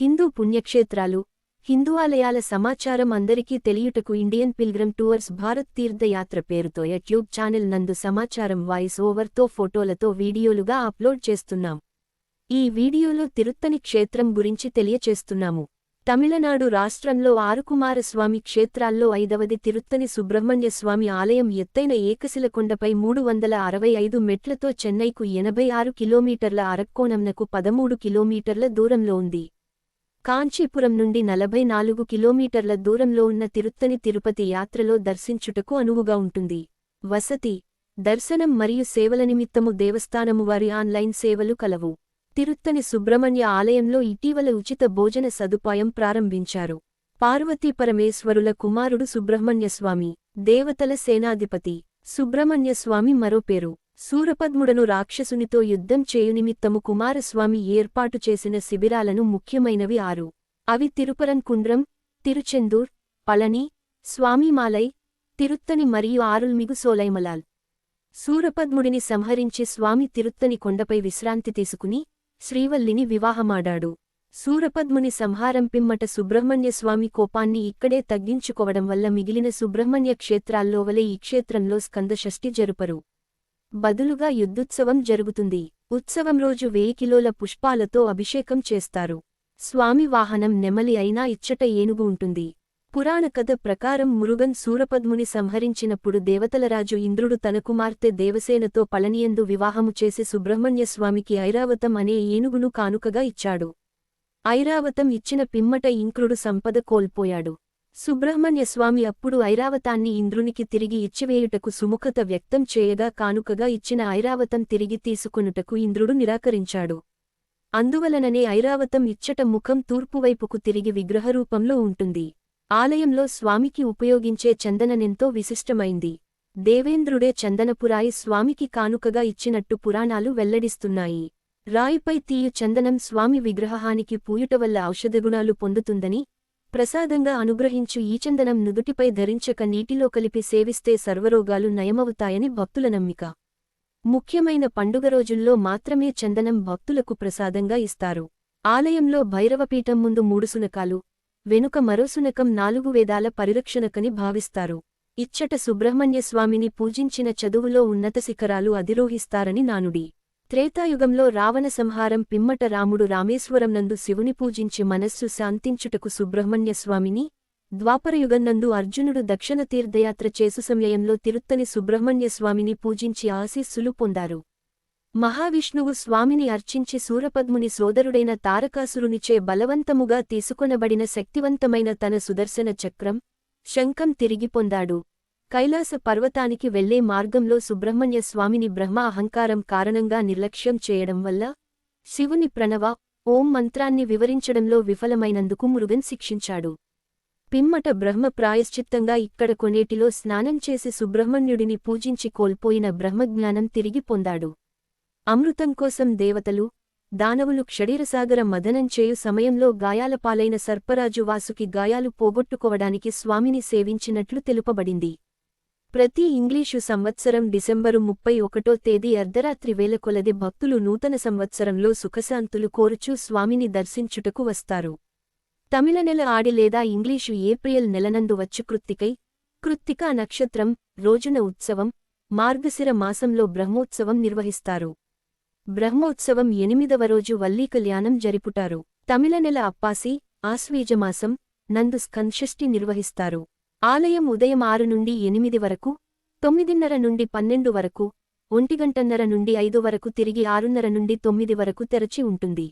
హిందూ పుణ్యక్షేత్రాలు హిందూ ఆలయాల సమాచారం అందరికీ తెలియుటకు Indian pilgrim tours Bharat Tirthayatra పేరుతో యూట్యూబ్ ఛానల్ నందు సమాచారం వాయిస్ ఓవర్తో ఫోటోలతో వీడియోలుగా అప్లోడ్ చేస్తున్నాం. ఈ వీడియోలో తిరుత్తని క్షేత్రం గురించి తెలియచేస్తున్నాము. తమిళనాడు రాష్ట్రంలో ఆరుకుమారస్వామి క్షేత్రాల్లో ఐదవది తిరుత్తని సుబ్రహ్మణ్య స్వామి ఆలయం ఎత్తైన ఏకశిలకొండపై మూడు వందల అరవై ఐదు మెట్లతో చెన్నైకు ఎనభై ఆరు కిలోమీటర్ల అరక్కోణంనకు పదమూడు కిలోమీటర్ల దూరంలో ఉంది. కాంచీపురం నుండి నలభై నాలుగు కిలోమీటర్ల దూరంలో ఉన్న తిరుత్తని తిరుపతి యాత్రలో దర్శించుటకు అనువుగా ఉంటుంది. వసతి దర్శనం మరియు సేవల నిమిత్తము దేవస్థానము వారి ఆన్లైన్ సేవలు కలవు. తిరుత్తని సుబ్రహ్మణ్య ఆలయంలో ఇటీవల ఉచిత భోజన సదుపాయం ప్రారంభించారు. పార్వతీ పరమేశ్వరుల కుమారుడు సుబ్రహ్మణ్యస్వామి దేవతల సేనాధిపతి సుబ్రహ్మణ్యస్వామి మరో పేరు. సూరపద్ముడను రాక్షసునితో యుద్ధం చేయునిమిత్తము కుమారస్వామి ఏర్పాటు చేసిన శిబిరాలను ముఖ్యమైనవి ఆరు. అవి తిరుపరన్కుండ్రం తిరుచెందూర్ పళని స్వామిమాలై తిరుత్తని మరియు ఆరుల్మిగు సోలైమలాల్. సూరపద్ముడిని సంహరించి స్వామి తిరుత్తని కొండపై విశ్రాంతి తీసుకుని శ్రీవల్లిని వివాహమాడాడు. సూరపద్ముని సంహారం పిమ్మట సుబ్రహ్మణ్యస్వామి కోపాన్ని ఇక్కడే తగ్గించుకోవడం వల్ల మిగిలిన సుబ్రహ్మణ్య క్షేత్రాల్లో వలె ఈ క్షేత్రంలో స్కందషష్ఠి జరుపరు. బదులుగా యుద్ధోత్సవం జరుగుతుంది. ఉత్సవం రోజు వెయ్యి కిలోల పుష్పాలతో అభిషేకం చేస్తారు. స్వామి వాహనం నెమలి అయినా ఇచ్చట ఏనుగు ఉంటుంది. పురాణ కథ ప్రకారం మురుగన్ సూరపద్ముని సంహరించినప్పుడు దేవతలరాజు ఇంద్రుడు తన కుమార్తె దేవసేనతో పళనియందు వివాహము చేసి సుబ్రహ్మణ్యస్వామికి ఐరావతం అనే ఏనుగును కానుకగా ఇచ్చాడు. ఐరావతం ఇచ్చిన పిమ్మట ఇంక్రుడు సంపద కోల్పోయాడు. సుబ్రహ్మణ్యస్వామి అప్పుడు ఐరావతాన్ని ఇంద్రునికి తిరిగి ఇచ్చివేయుటకు సుముఖత వ్యక్తం చేయగా కానుకగా ఇచ్చిన ఐరావతం తిరిగి తీసుకొనుటకు ఇంద్రుడు నిరాకరించాడు. అందువలననే ఐరావతం ఇచ్చట ముఖం తూర్పువైపుకు తిరిగి విగ్రహరూపంలో ఉంటుంది. ఆలయంలో స్వామికి ఉపయోగించే చందననెంతో విశిష్టమైంది. దేవేంద్రుడే చందనపురాయి స్వామికి కానుకగా ఇచ్చినట్టు పురాణాలు వెల్లడిస్తున్నాయి. రాయిపై తీయు చందనం స్వామి విగ్రహానికి పూయుట వల్ల ఔషధగుణాలు పొందుతుందని ప్రసాదంగా అనుగ్రహించు ఈ చందనం నుదుటిపై ధరించక నీటిలో కలిపి సేవిస్తే సర్వరోగాలు నయమవుతాయని భక్తుల నమ్మిక. ముఖ్యమైన పండుగ రోజుల్లో మాత్రమే చందనం భక్తులకు ప్రసాదంగా ఇస్తారు. ఆలయంలో భైరవపీఠం ముందు మూడు సునకాలు వెనుక మరో సునకం నాలుగు వేదాల పరిరక్షణకని భావిస్తారు. ఇచ్చట సుబ్రహ్మణ్యస్వామిని పూజించిన చదువులో ఉన్నత శిఖరాలు అధిరోహిస్తారని నానుడి. త్రేతాయుగంలో రావణ సంహారం పిమ్మట రాముడు రామేశ్వరంనందు శివుని పూజించి మనస్సు శాంతించుటకు సుబ్రహ్మణ్యస్వామిని ద్వాపరయుగంనందు అర్జునుడు దక్షిణ తీర్థయాత్ర చేసు సమయంలో తిరుత్తని సుబ్రహ్మణ్యస్వామిని పూజించి ఆశీస్సులు పొందారు. మహావిష్ణువు స్వామిని అర్చించి సూరపద్ముని సోదరుడైన తారకాసురునిచే బలవంతముగా తీసుకొనబడిన శక్తివంతమైన తన సుదర్శన చక్రం శంఖం తిరిగి పొందాడు. కైలాస పర్వతానికి వెళ్ళే మార్గంలో సుబ్రహ్మణ్య స్వామిని బ్రహ్మ అహంకారం కారణంగా నిర్లక్ష్యం చేయడం వల్ల శివుని ప్రణవ ఓం మంత్రాన్ని వివరించడంలో విఫలమైనందుకు మురుగన్ శిక్షించాడు. పిమ్మట బ్రహ్మ ప్రాయశ్చిత్తంగా ఇక్కడ కొనేటిలో స్నానం చేసి సుబ్రహ్మణ్యుడిని పూజించి కోల్పోయిన బ్రహ్మజ్ఞానం తిరిగి పొందాడు. అమృతం కోసం దేవతలు దానవులు క్షడీరసాగర మదనం చేయు సమయంలో గాయాలపాలైన సర్పరాజు వాసుకి గాయాలు పోగొట్టుకోవడానికి స్వామిని సేవించినట్లు తెలుపబడింది. ప్రతి ఇంగ్లీషు సంవత్సరం డిసెంబరు ముప్పై ఒకటో తేదీ అర్ధరాత్రి వేల కొలది భక్తులు నూతన సంవత్సరంలో సుఖశాంతులు కోరుచూ స్వామిని దర్శించుటకు వస్తారు. తమిళ నెల ఆడి లేదా ఇంగ్లీషు ఏప్రిల్ నెలనందు వచ్చు కృత్తికై కృత్తికా నక్షత్రం రోజున ఉత్సవం మార్గశిర మాసంలో బ్రహ్మోత్సవం నిర్వహిస్తారు. బ్రహ్మోత్సవం ఎనిమిదవ రోజు వల్లీ కళ్యాణం జరిపుటారు. తమిళ నెల అప్పాసి ఆశ్వీజమాసం నందు స్కంషష్ఠి నిర్వహిస్తారు. ఆలయం ఉదయం ఆరు నుండి ఎనిమిది వరకు తొమ్మిదిన్నర నుండి పన్నెండు వరకు ఒంటిగంటన్నర నుండి ఐదు వరకు తిరిగి ఆరున్నర నుండి తొమ్మిది వరకు తెరచి ఉంటుంది.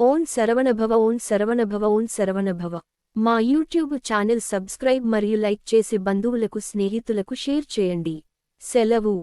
Own Saravanabhava own Saravanabhava own Saravanabhava. మా యూట్యూబ్ ఛానల్ సబ్స్క్రైబ్ మరియు లైక్ చేసి బంధువులకు స్నేహితులకు షేర్ చేయండి. సెలవు.